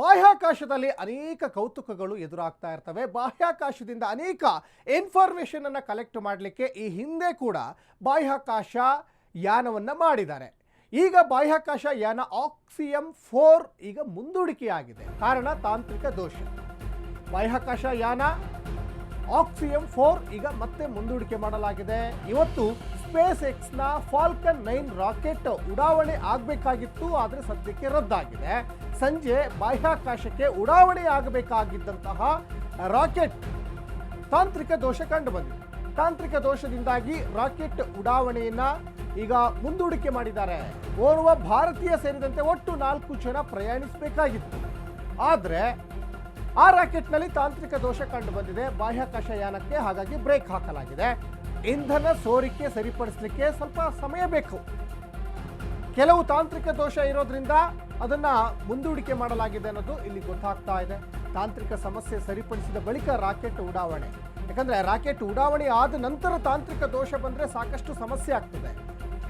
ಬಾಹ್ಯಾಕಾಶದಲ್ಲಿ ಅನೇಕ ಕೌತುಕಗಳು ಎದುರಾಗ್ತಾ ಇರ್ತವೆ. ಬಾಹ್ಯಾಕಾಶದಿಂದ ಅನೇಕ ಇನ್ಫಾರ್ಮೇಷನ್ ಅನ್ನು ಕಲೆಕ್ಟ್ ಮಾಡಲಿಕ್ಕೆ ಈ ಹಿಂದೆ ಕೂಡ ಬಾಹ್ಯಾಕಾಶ ಯಾನವನ್ನ ಮಾಡಿದ್ದಾರೆ. ಈಗ ಬಾಹ್ಯಾಕಾಶ ಯಾನ ಆಕ್ಸಿಯಂ ಫೋರ್ ಈಗ ಮುಂದೂಡಿಕೆಯಾಗಿದೆ. ಕಾರಣ ತಾಂತ್ರಿಕ ದೋಷ. ಬಾಹ್ಯಾಕಾಶ ಯಾನ ಆಕ್ಸಿಯಂ ಫೋರ್ ಈಗ ಮತ್ತೆ ಮುಂದೂಡಿಕೆ ಮಾಡಲಾಗಿದೆ. ಇವತ್ತು ಸ್ಪೇಸ್ ಎಕ್ಸ್ನ ಫಾಲ್ಕನ್ ನೈನ್ ರಾಕೆಟ್ ಉಡಾವಣೆ ಆಗಬೇಕಾಗಿತ್ತು, ಆದರೆ ಸದ್ಯಕ್ಕೆ ರದ್ದಾಗಿದೆ. ಸಂಜೆ ಬಾಹ್ಯಾಕಾಶಕ್ಕೆ ಉಡಾವಣೆ ಆಗಬೇಕಾಗಿದ್ದಂತಹ ರಾಕೆಟ್ ತಾಂತ್ರಿಕ ದೋಷ ಕಂಡುಬಂದಿದೆ ತಾಂತ್ರಿಕ ದೋಷದಿಂದಾಗಿ ರಾಕೆಟ್ ಉಡಾವಣೆಯನ್ನು ಈಗ ಮುಂದೂಡಿಕೆ ಮಾಡಿದ್ದಾರೆ. ಓರ್ವ ಭಾರತೀಯ ಸೇರಿದಂತೆ ಒಟ್ಟು ನಾಲ್ಕು ಜನ ಪ್ರಯಾಣಿಸಬೇಕಾಗಿತ್ತು. ಆದರೆ ಆ ರಾಕೆಟ್ನಲ್ಲಿ ತಾಂತ್ರಿಕ ದೋಷ ಕಂಡು ಬಂದಿದೆ. ಬಾಹ್ಯಾಕಾಶ ಯಾನಕ್ಕೆ ಹಾಗಾಗಿ ಬ್ರೇಕ್ ಹಾಕಲಾಗಿದೆ. ಇಂಧನ ಸೋರಿಕೆ ಸರಿಪಡಿಸಲಿಕ್ಕೆ ಸ್ವಲ್ಪ ಸಮಯ ಬೇಕು. ಕೆಲವು ತಾಂತ್ರಿಕ ದೋಷ ಇರೋದ್ರಿಂದ ಅದನ್ನ ಮುಂದೂಡಿಕೆ ಮಾಡಲಾಗಿದೆ ಅನ್ನೋದು ಇಲ್ಲಿ ಗೊತ್ತಾಗ್ತಾ ಇದೆ. ತಾಂತ್ರಿಕ ಸಮಸ್ಯೆ ಸರಿಪಡಿಸಿದ ಬಳಿಕ ರಾಕೆಟ್ ಉಡಾವಣೆ. ಯಾಕಂದ್ರೆ ರಾಕೆಟ್ ಉಡಾವಣೆ ಆದ ನಂತರ ತಾಂತ್ರಿಕ ದೋಷ ಬಂದ್ರೆ ಸಾಕಷ್ಟು ಸಮಸ್ಯೆ ಆಗ್ತದೆ.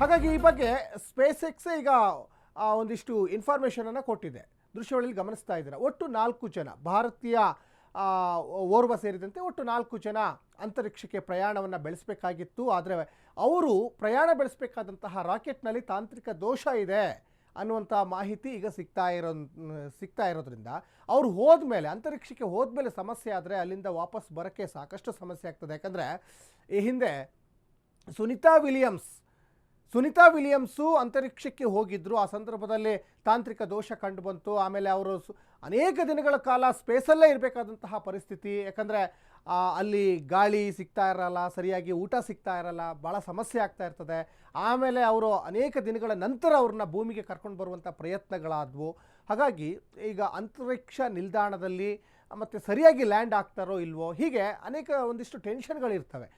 ಹಾಗಾಗಿ ಈ ಬಗ್ಗೆ ಸ್ಪೇಸ್ ಎಕ್ಸ್ ಈಗ ಒಂದಿಷ್ಟು ಇನ್ಫಾರ್ಮೇಷನನ್ನು ಕೊಟ್ಟಿದೆ. ದೃಶ್ಯಾವಳಿಯಲ್ಲಿ ಗಮನಿಸ್ತಾ ಇದ್ದೀರಾ. ಒಟ್ಟು ನಾಲ್ಕು ಜನ, ಭಾರತೀಯ ಓರ್ವ ಸೇರಿದಂತೆ ಒಟ್ಟು ನಾಲ್ಕು ಜನ ಅಂತರಿಕ್ಷಕ್ಕೆ ಪ್ರಯಾಣವನ್ನು ಬೆಳೆಸಬೇಕಾಗಿತ್ತು. ಆದರೆ ಅವರು ಪ್ರಯಾಣ ಬೆಳೆಸಬೇಕಾದಂತಹ ರಾಕೆಟ್ನಲ್ಲಿ ತಾಂತ್ರಿಕ ದೋಷ ಇದೆ ಅನ್ನುವಂಥ ಮಾಹಿತಿ ಈಗ ಸಿಗ್ತಾ ಇರೋ, ಸಿಗ್ತಾ ಇರೋದ್ರಿಂದ ಅವ್ರು ಹೋದ್ಮೇಲೆ, ಅಂತರಿಕ್ಷಕ್ಕೆ ಹೋದ್ಮೇಲೆ ಸಮಸ್ಯೆ ಆದರೆ ಅಲ್ಲಿಂದ ವಾಪಸ್ ಬರೋಕ್ಕೆ ಸಾಕಷ್ಟು ಸಮಸ್ಯೆ ಆಗ್ತದೆ. ಯಾಕಂದರೆ ಈ ಹಿಂದೆ ಸುನಿತಾ ವಿಲಿಯಮ್ಸ್ ಸುನಿತಾ ವಿಲಿಯಮ್ಸು ಅಂತರಿಕ್ಷಕ್ಕೆ ಹೋಗಿದ್ದರು ಆ ಸಂದರ್ಭದಲ್ಲಿ ತಾಂತ್ರಿಕ ದೋಷ ಕಂಡು ಬಂತು ಆಮೇಲೆ ಅವರು ಅನೇಕ ದಿನಗಳ ಕಾಲ ಸ್ಪೇಸಲ್ಲೇ ಇರಬೇಕಾದಂತಹ ಪರಿಸ್ಥಿತಿ. ಯಾಕಂದರೆ ಅಲ್ಲಿ ಗಾಳಿ ಸಿಗ್ತಾ ಇರಲ್ಲ, ಸರಿಯಾಗಿ ಊಟ ಸಿಗ್ತಾ ಇರಲ್ಲ ಭಾಳ ಸಮಸ್ಯೆ ಆಗ್ತಾ ಇರ್ತದೆ. ಆಮೇಲೆ ಅವರು ಅನೇಕ ದಿನಗಳ ನಂತರ ಅವ್ರನ್ನ ಭೂಮಿಗೆ ಕರ್ಕೊಂಡು ಬರುವಂಥ ಪ್ರಯತ್ನಗಳಾದವು. ಹಾಗಾಗಿ ಈಗ ಅಂತರಿಕ್ಷ ನಿಲ್ದಾಣದಲ್ಲಿ ಮತ್ತು ಸರಿಯಾಗಿ ಲ್ಯಾಂಡ್ ಆಗ್ತಾರೋ ಇಲ್ವೋ, ಹೀಗೆ ಅನೇಕ ಒಂದಿಷ್ಟು ಟೆನ್ಷನ್ಗಳಿರ್ತವೆ.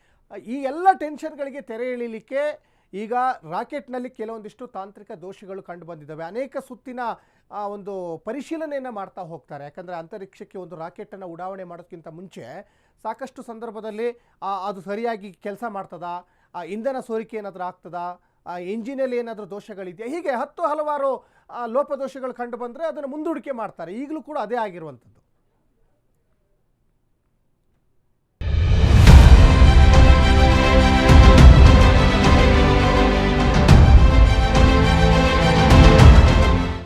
ಈ ಎಲ್ಲ ಟೆನ್ಷನ್ಗಳಿಗೆ ತೆರೆ ಎಳಿಲಿಕ್ಕೆ ಈಗ ರಾಕೆಟ್ನಲ್ಲಿ ಕೆಲವೊಂದಿಷ್ಟು ತಾಂತ್ರಿಕ ದೋಷಗಳು ಕಂಡು ಬಂದಿದ್ದಾವೆ ಅನೇಕ ಸುತ್ತಿನ ಒಂದು ಪರಿಶೀಲನೆಯನ್ನು ಮಾಡ್ತಾ ಹೋಗ್ತಾರೆ. ಯಾಕಂದರೆ ಅಂತರಿಕ್ಷಕ್ಕೆ ಒಂದು ರಾಕೆಟನ್ನು ಉಡಾವಣೆ ಮಾಡೋದಕ್ಕಿಂತ ಮುಂಚೆ ಸಾಕಷ್ಟು ಸಂದರ್ಭದಲ್ಲಿ ಅದು ಸರಿಯಾಗಿ ಕೆಲಸ ಮಾಡ್ತದ? ಆ, ಇಂಧನ ಸೋರಿಕೆ ಏನಾದರೂ ಆಗ್ತದಾ? ಇಂಜಿನಲ್ಲಿ ಏನಾದರೂ ದೋಷಗಳಿದೆಯಾ? ಹೀಗೆ ಹತ್ತು ಹಲವಾರು ಲೋಪದೋಷಗಳು ಕಂಡು ಬಂದರೆ ಅದನ್ನು ಮುಂದೂಡಿಕೆ ಮಾಡ್ತಾರೆ. ಈಗಲೂ ಕೂಡ ಅದೇ ಆಗಿರುವಂಥದ್ದು.